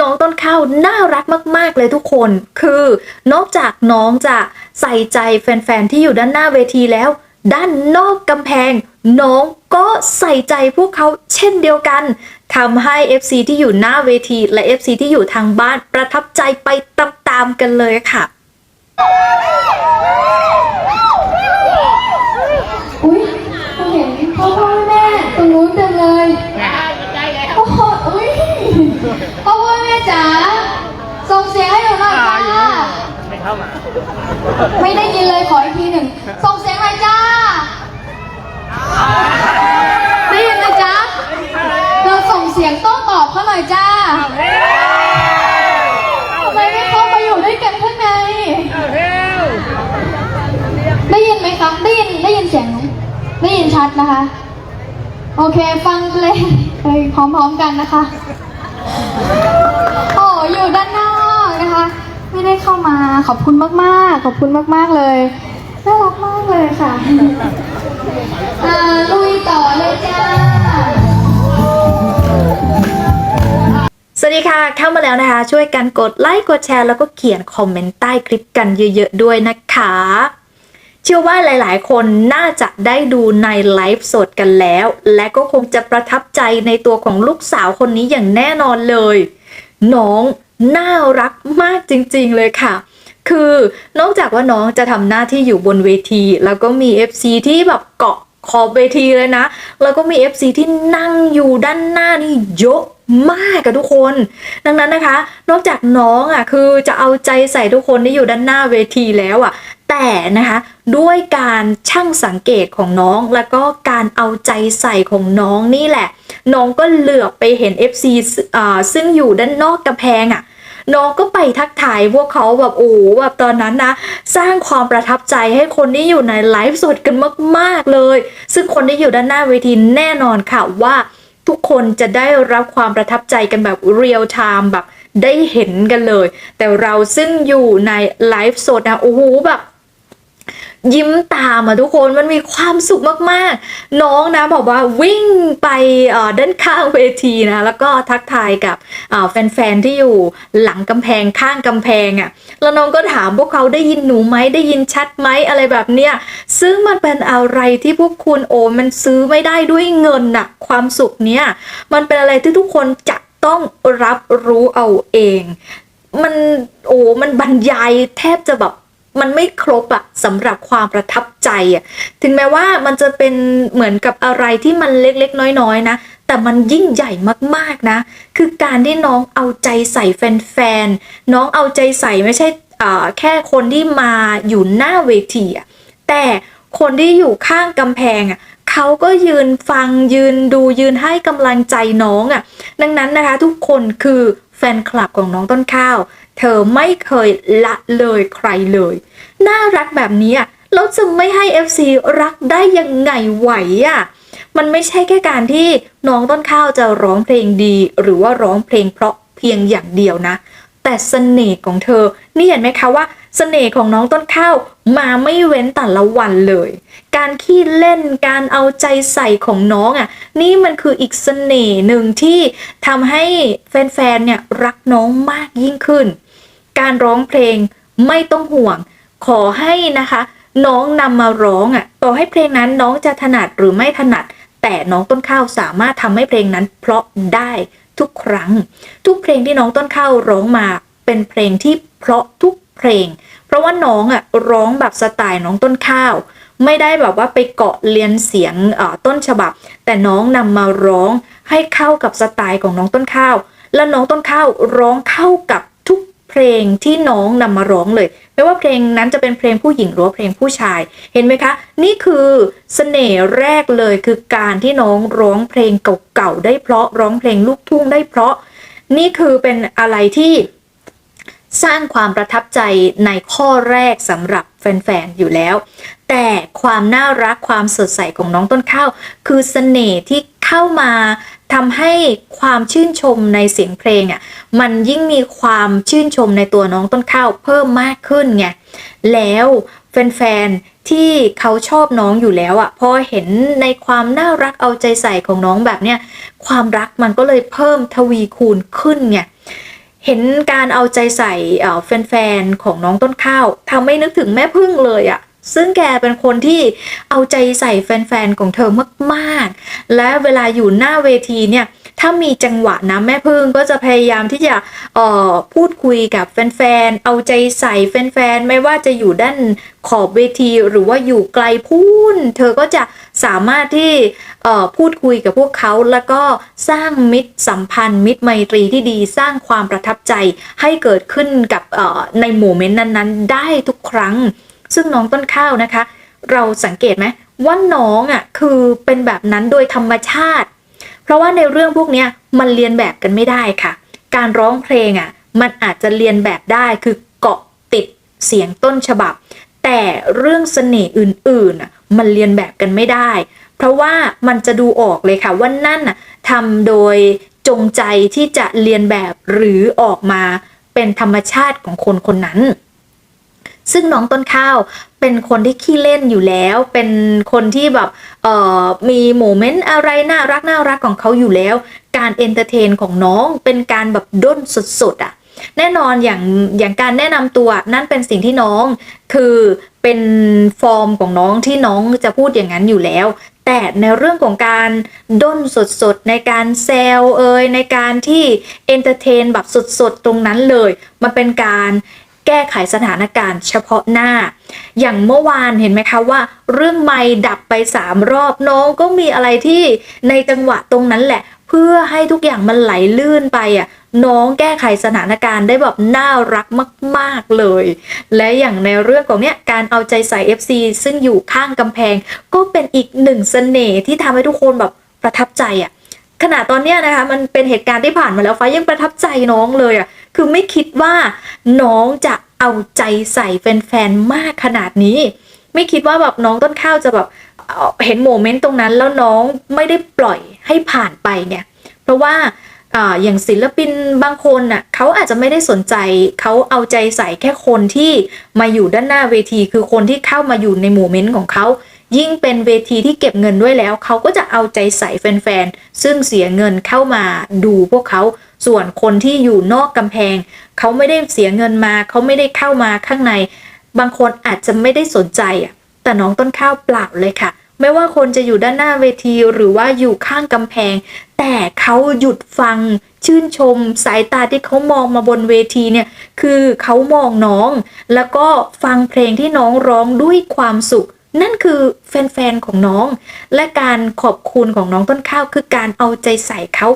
น้องต้นข้าวน่ารักมาก ๆ เลยทุกคน คือนอกจากน้องจะใส่ใจแฟน ๆ ที่อยู่ด้านหน้าเวทีแล้ว ด้านนอกกำแพง น้องก็ใส่ใจพวกเขาเช่นเดียวกันทำให้ FC ที่อยู่หน้าเวที และ FC ที่อยู่ทางบ้านประทับใจไปตามๆกันเลยค่ะ เข้ามา ไม่ได้ยินเลยขออีกทีหนึ่ง ส่งเสียงหน่อยจ้า ได้ยินไหมจ๊ะเราส่งเสียงโต้ตอบเขาหน่อยจ้าทำไมไม่เข้ามาอยู่ด้วยกันข้างใน ได้ยินไหมคะได้ยินได้ยินเสียงไหมได้ยินชัดนะคะ โอเคฟังเพลงไปพร้อมๆกันนะคะ โอ้อยู่ด้านนอกนะคะ ไม่ได้เข้ามาขอบคุณมาก ๆ ขอบคุณมาก ๆ เลยน่ารักมากเลยค่ะอ่าลุยต่อเลยจ้า สวัสดีค่ะ เข้ามาแล้วนะคะ ช่วยกันกดไลค์กดแชร์แล้วก็เขียนคอมเมนต์ใต้คลิปกันเยอะ ๆ ด้วยนะคะ เชื่อว่าหลายๆ คนน่าจะได้ดูในไลฟ์สดกันแล้ว และก็คงจะประทับใจในตัวของลูกสาวคนนี้อย่างแน่นอนเลย น้อง น่ารักมากจริงๆเลยค่ะ คือนอกจากว่าน้องจะทำหน้าที่อยู่บนเวที แล้วก็มี FC ที่แบบเกาะขอบเวทีเลยนะ แล้วก็มี FC ที่นั่งอยู่ด้านหน้านี่เยอะมากอะทุกคน ดังนั้นนะคะ นอกจากน้องอะคือจะเอาใจใส่ทุกคนที่อยู่ด้านหน้าเวทีแล้วอะแต่นะคะด้วยการช่างสังเกตของน้องแล้วก็การเอาใจใส่ของน้องนี่แหละ น้องก็เหลือบไปเห็น FC ซอ่าซึ่งอยู่ด้านนอกกระแพงอะ น้องก็ไปทักทายพวกเขาแบบโอ้โหแบบตอนนั้นนะ สร้างความประทับใจให้คนที่อยู่ในไลฟ์สดกันมาก ๆเลย ซึ่งคนที่อยู่ด้านหน้าเวทีแน่นอนค่ะว่าทุกคนจะได้รับความประทับใจกันแบบเรียลไทม์แบบได้เห็นกันเลย แต่เราซึ่งอยู่ในไลฟ์สดนะโอ้โหแบบ ยิ้มตามอะทุกคนมันมีความสุขมากๆ น้องนะบอกว่าวิ่งไปด้านข้างเวทีนะแล้วก็ทักทายกับแฟนๆที่อยู่หลังกำแพงข้างกำแพงอะแล้วน้องก็ถามพวกเขาได้ยินหนูไหมได้ยินชัดไหมอะไรแบบเนี้ยซึ่งมันเป็นอะไรที่พวกคุณโอนมันซื้อไม่ได้ด้วยเงินน่ะความสุขเนี้ยมันเป็นอะไรที่ทุกคนจะต้องรับรู้เอาเอง มันโอ้มันบรรยายแทบจะแบบ มันไม่ครบอะสำหรับความประทับใจอะถึงแม้ว่ามันจะเป็นเหมือนกับอะไรที่มันเล็กๆ น้อยๆนะ แต่มันยิ่งใหญ่มากๆนะ คือการที่น้องเอาใจใส่แฟนๆ น้องเอาใจใส่ไม่ใช่อ่าแค่คนที่มาอยู่หน้าเวทีอะแต่คนที่อยู่ข้างกำแพงอะเขาก็ยืนฟังยืนดูยืนให้กำลังใจน้องอะดังนั้นนะคะทุกคนคือ ฟนคลับของน้องต้นข้าว เธอไม่เคยละเลยใครเลย น่ารักแบบนี้แล้วจะไม่ให้ FC รักได้ยังไงไหวอะมันไม่ใช่แค่การที่น้องต้นข้าวจะร้องเพลงดี หรือว่าร้องเพลงเพราะเพียงอย่างเดียวนะ แต่เสน่ห์ของเธอ นี่เห็นไหมคะว่าเสน่ห์ของน้องต้นข้าวมาไม่เว้นแต่ละวันเลย การขี้เล่นการเอาใจใส่ของน้องอะ นี่มันคืออีกเสน่ห์หนึ่งที่ทำให้แฟนๆเนี่ยรักน้องมากยิ่งขึ้น การร้องเพลงไม่ต้องห่วง ขอให้นะคะ น้องนำมาร้องอะ ต่อให้เพลงนั้นน้องจะถนัดหรือไม่ถนัด แต่น้องต้นข้าวสามารถทำให้เพลงนั้นเพราะได้ ทุกครั้ง ทุกเพลงที่น้องต้นข้าวร้องมาเป็นเพลงที่เพราะทุกเพลง เพราะว่าน้องอะร้องแบบสไตล์น้องต้นข้าว ไม่ได้แบบว่าไปเกาะเรียนเสียงต้นฉบับ แต่น้องนำมาร้องให้เข้ากับสไตล์ของน้องต้นข้าว และน้องต้นข้าวร้องเข้ากับ เพลงที่น้องนำมาร้องเลย ไม่ว่าเพลงนั้นจะเป็นเพลงผู้หญิงหรือเพลงผู้ชาย เห็นไหมคะ นี่คือเสน่ห์แรกเลยคือการที่น้องร้องเพลงเก่าๆได้เพราะร้องเพลงลูกทุ่งได้เพราะ นี่คือเป็นอะไรที่สร้างความประทับใจในข้อแรกสำหรับแฟนๆ อยู่แล้ว แต่ความน่ารักความสดใสของน้องต้นข้าว คือเสน่ห์ที่เข้ามา ทำให้ความชื่นชมในเสียงเพลงอะมันยิ่งมีความชื่นชมในตัวน้องต้นข้าวเพิ่มมากขึ้นไงแล้วแฟนๆที่เขาชอบน้องอยู่แล้วอะพอเห็นในความน่ารักเอาใจใส่ของน้องแบบเนี้ยความรักมันก็เลยเพิ่มทวีคูณขึ้นไงเห็นการเอาใจใส่แฟนๆของน้องต้นข้าวทำให้นึกถึงแม่พึ่งเลยอะ ซึ่งแกเป็นคนที่เอาใจใส่แฟนๆ ของเธอมากๆ และเวลาอยู่หน้าเวทีเนี่ย ถ้ามีจังหวะนะแม่พึ่งก็จะพยายามที่จะออพูดคุยกับแฟนๆ เอาใจใส่แฟนๆ ไม่ว่าจะอยู่ด้านขอบเวทีหรือว่าอยู่ไกลพูนเธอก็จะสามารถที่พูดคุยกับพวกเขาแล้วก็สร้างมิตรสัมพันธ์ มิตรไมตรีที่ดีสร้างความประทับใจให้เกิดขึ้นกับในโมเมนต์นั้นๆ ได้ทุกครั้ง ซึ่งน้องต้นข้าวนะคะ เราสังเกตไหมว่าน้องอะคือเป็นแบบนั้นโดยธรรมชาติ เพราะว่าในเรื่องพวกนี้มันเรียนแบบกันไม่ได้ค่ะ การร้องเพลงอะมันอาจจะเรียนแบบได้คือเกาะติดเสียงต้นฉบับ แต่เรื่องเสน่ห์อื่นๆอะมันเรียนแบบกันไม่ได้ เพราะว่ามันจะดูออกเลยค่ะว่านั่นน่ะทำโดยจงใจที่จะเรียนแบบหรือออกมาเป็นธรรมชาติของคนคนนั้น ซึ่งน้องต้นข้าวเป็นคนที่ขี้เล่นอยู่แล้ว เป็นคนที่แบบเอ่อมีโมเมนต์อะไรน่ารักน่ารักของเขาอยู่แล้ว การเอนเตอร์เทนของน้องเป็นการแบบด้นสดๆอะ่ะแน่นอนอย่างอย่างการแนะนำตัวนั่นเป็นสิ่งที่น้องคือเป็นฟอร์มของน้องที่น้องจะพูดอย่างนั้นอยู่แล้ว แต่ในเรื่องของการด้นสดๆ ในการแซวเอยในการที่เอนเตอร์เทนแบบสดๆ ตรงนั้นเลย มันเป็นการ แก้ไขสถานการณ์เฉพาะหน้า อย่างเมื่อวานเห็นไหมคะว่า เรื่องไม่ดับไปสามรอบน้องก็มีอะไรที่ในจังหวะตรงนั้นแหละ เพื่อให้ทุกอย่างมันไหลลื่นไปอะน้องแก้ไขสถานการณ์ได้แบบน่ารักมาก ๆ เลย และอย่างในเรื่องของเนี้ยการเอาใจใส่ FC ซึ่งอยู่ข้างกำแพง ก็เป็นอีกหนึ่งเสน่ห์ที่ทำให้ทุกคนแบบประทับใจอะขณะตอนเนี้ยนะคะมันเป็นเหตุการณ์ที่ผ่านมาแล้วฟ้ายังประทับใจน้องเลยอะ คือไม่คิดว่าน้องจะเอาใจใส่แฟนๆมากขนาดนี้ ไม่คิดว่าแบบน้องต้นข้าวจะแบบเเห็นโมเมนต์ตรงนั้นแล้วน้องไม่ได้ปล่อยให้ผ่านไปเนี่ย เพราะว่าอย่างศิลปินบางคนน่ะเขาอาจจะไม่ได้สนใจเขาเอาใจใส่แค่คนที่มาอยู่ด้านหน้าเวที คือคนที่เข้ามาอยู่ในโมเมนต์ของเขายิ่งเป็นเวทีที่เก็บเงินด้วยแล้ว เขาก็จะเอาใจใส่แฟนๆซึ่งเสียเงินเข้ามาดูพวกเขา ส่วนคนที่อยู่นอกกำแพง เขาไม่ได้เสียเงินมา เขาไม่ได้เข้ามาข้างใน บางคนอาจจะไม่ได้สนใจอะแต่น้องต้นข้าวเปล่าเลยค่ะ ไม่ว่าคนจะอยู่ด้านหน้าเวทีหรือว่าอยู่ข้างกำแพง แต่เขาหยุดฟัง ชื่นชม สายตาที่เขามองมาบนเวทีเนี่ย คือเขามองน้อง แล้วก็ฟังเพลงที่น้องร้องด้วยความสุขนั่นคือแฟนๆ ของน้อง และการขอบคุณของน้องต้นข้าวคือการเอาใจใส่เขา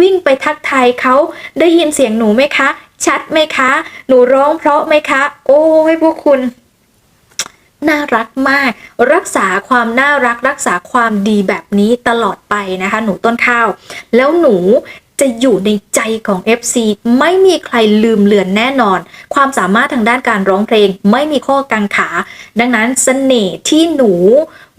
วิ่งไปทักทายเขาได้ยินเสียงหนูไหมคะ ชัดไหมคะ หนูร้องเพราะไหมคะ โอ้ยพวกคุณน่ารักมาก รักษาความน่ารักรักษาความดีแบบนี้ตลอดไปนะคะ หนูต้นข้าว แล้วหนูจะอยู่ในใจของ FC ไม่มีใครลืมเลือนแน่นอน ความสามารถทางด้านการร้องเพลงไม่มีข้อกังขา ดังนั้นเสน่ห์ที่หนู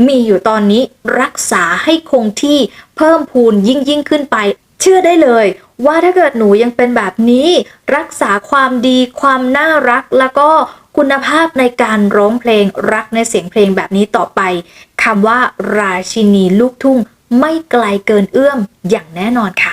มีอยู่ตอนนี้รักษาให้คงที่เพิ่มพูนยิ่งยิ่งขึ้นไป ชื่อได้เลย ว่าถ้าเกิดหนูยังเป็นแบบนี้ รักษาความดีความน่ารักแล้วก็คุณภาพในการร้องเพลงรักในเสียงเพลงแบบนี้ต่อไปคำว่าราชินีลูกทุ่ง ไม่ไกลเกินเอื้อมอย่างแน่นอนค่ะ